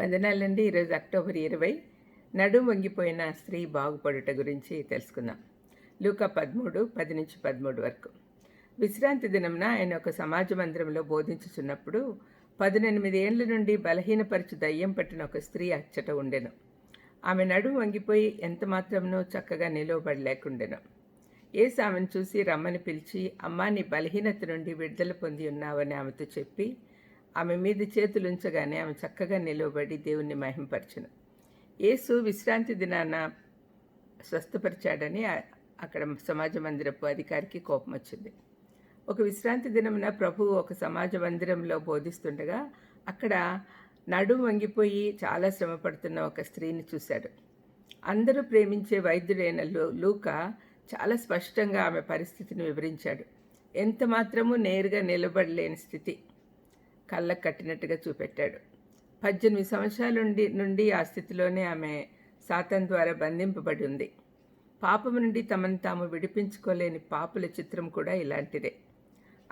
వందనాలండి ఈరోజు అక్టోబర్ ఇరవై. నడుం వంగిపోయిన స్త్రీ బాగుపడుట గురించి తెలుసుకుందాం. లూకా పదమూడు పది నుంచి పదమూడు వరకు. విశ్రాంతి దినంన ఆయన ఒక సమాజ మందిరంలో బోధించుచున్నప్పుడు పదునెనిమిది ఏండ్ల నుండి బలహీనపరచు దయ్యం పట్టిన ఒక స్త్రీ అచ్చట ఉండెను. ఆమె నడుము వంగిపోయి ఎంత మాత్రమునో చక్కగా నిలవబడలేకుండెను. ఏసు ఆమెను చూసి రమ్మని పిలిచి అమ్మా నీ బలహీనత నుండి విడుదల పొంది ఉన్నావని ఆమెతో చెప్పి ఆమె మీద చేతులుంచగానే ఆమె చక్కగా నిలవబడి దేవుణ్ణి మహింపరచను. యేసు విశ్రాంతి దినాన స్వస్థపరిచాడని అక్కడ సమాజ మందిరపు అధికారికి కోపం వచ్చింది. ఒక విశ్రాంతి దినమున ప్రభువు ఒక సమాజ మందిరంలో బోధిస్తుండగా అక్కడ నడుము వంగిపోయి చాలా శ్రమ పడుతున్న ఒక స్త్రీని చూశాడు. అందరూ ప్రేమించే వైద్యుడైన లూ- లూక చాలా స్పష్టంగా ఆమె పరిస్థితిని వివరించాడు. ఎంతమాత్రమూ నేరుగా నిలబడలేని స్థితి. కళ్ళకు కట్టినట్టుగా చూపెట్టాడు. పద్దెనిమిది సంవత్సరాల నుండి ఆ స్థితిలోనే ఆమె సాతం ద్వారా బంధింపబడి ఉంది. పాపం నుండి తమను తాము విడిపించుకోలేని పాపుల చిత్రం కూడా ఇలాంటిదే.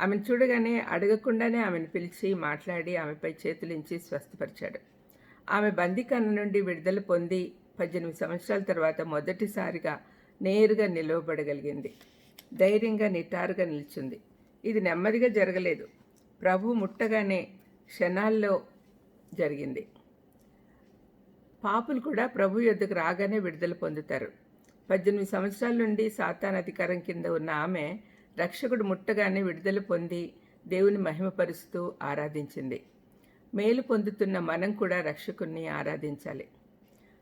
ఆమెను చూడగానే అడగకుండానే ఆమెను పిలిచి మాట్లాడి ఆమెపై చేతులించి స్వస్థపరిచాడు. ఆమె బందీకరణ నుండి విడుదల పొంది పద్దెనిమిది సంవత్సరాల తర్వాత మొదటిసారిగా నేరుగా నిలవబడగలిగింది. ధైర్యంగా నిటారుగా నిలిచింది. ఇది నెమ్మదిగా జరగలేదు. ప్రభు ముట్టగానే క్షణాల్లో జరిగింది. పాపులు కూడా ప్రభు యొద్దకు రాగానే విడుదల పొందుతారు. పద్దెనిమిది సంవత్సరాల నుండి సాతాన్ అధికారం కింద ఉన్న ఆమె రక్షకుడు ముట్టగానే విడుదల పొంది దేవుని మహిమపరుస్తూ ఆరాధించింది. మేలు పొందుతున్న మనం కూడా రక్షకుణ్ణి ఆరాధించాలి.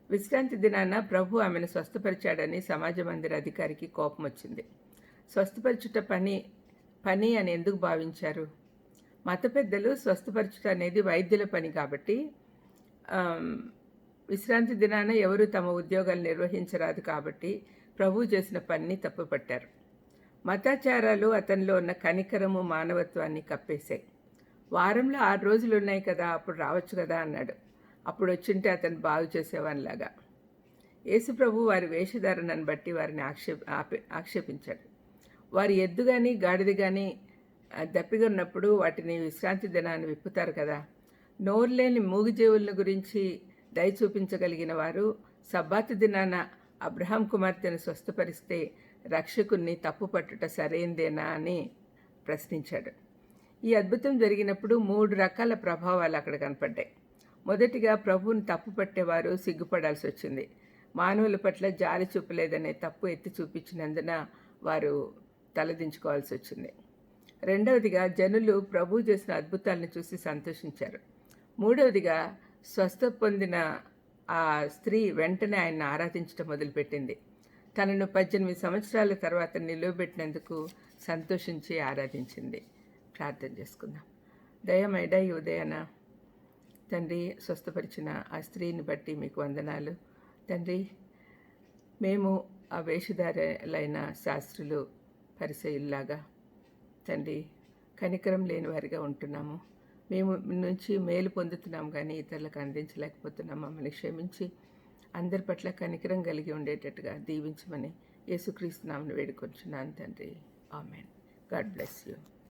విశ్రాంతి దినాన ప్రభు ఆమెను స్వస్థపరిచాడని సమాజ మందిర అధికారికి కోపం వచ్చింది స్వస్థపరచుట పని పని అని ఎందుకు భావించారు? మత పెద్దలు స్వస్థపరచుట అనేది వైద్యుల పని కాబట్టి విశ్రాంతి దినాన ఎవరు తమ ఉద్యోగాలు నిర్వహించరాదు కాబట్టి ప్రభు చేసిన పనిని తప్పుపట్టారు. మతాచారాలు అతనిలో ఉన్న కనికరము మానవత్వాన్ని కప్పేశాయి. వారంలో ఆరు రోజులు ఉన్నాయి కదా అప్పుడు రావచ్చు కదా అన్నాడు. అప్పుడు వచ్చింటే అతను బాగు చేసేవానిలాగా. యేసుప్రభు వారి వేషధారణను బట్టి వారిని ఆక్షేప ఆపే- ఆక్షేపించాడు. వారి ఎద్దు కానీ గాడిద కానీ దప్పిగా ఉన్నప్పుడు వాటిని విశ్రాంతి దినాన్ని విప్పుతారు కదా. నోరు లేని మూగిజీవులను గురించి దయ చూపించగలిగిన వారు సబ్బాతి దినాన అబ్రహాం కుమార్తెను స్వస్థపరిస్తే రక్షకుణ్ణి తప్పుపట్టుట సరైందేనా అని ప్రశ్నించాడు. ఈ అద్భుతం జరిగినప్పుడు మూడు రకాల ప్రభావాలు అక్కడ కనపడ్డాయి. మొదటిగా ప్రభువుని తప్పు పట్టేవారు సిగ్గుపడాల్సి వచ్చింది. మానవుల పట్ల జాలి చూపలేదనే తప్పు ఎత్తి చూపించినందున వారు తలదించుకోవాల్సి వచ్చింది. రెండవదిగా జనులు ప్రభు చేసిన అద్భుతాలను చూసి సంతోషించారు. మూడవదిగా స్వస్థ పొందిన ఆ స్త్రీ వెంటనే ఆయన ఆరాధించడం మొదలుపెట్టింది. తనను పద్దెనిమిది సంవత్సరాల తర్వాత నిలువబెట్టినందుకు సంతోషించి ఆరాధించింది. ప్రార్థన చేసుకుందాం. దయమైడ ఈ ఉదయాన తండ్రి స్వస్థపరిచిన ఆ స్త్రీని బట్టి మీకు వందనాలు. తండ్రి మేము ఆ వేషధారలైన శాస్త్రులు పరిచయుల్లాగా తండ్రి కనికరం లేని వారిగా ఉంటున్నాము. మేము నుంచి మేలు పొందుతున్నాం కానీ ఇతరులకు అందించలేకపోతున్నాం మమ్మల్ని క్షమించి అందరి పట్ల కనికరం కలిగి ఉండేటట్టుగా దీవించమని యేసుక్రీస్తు నామను వేడుకొంచున్నాను తండ్రి. ఆమెన్. God bless you.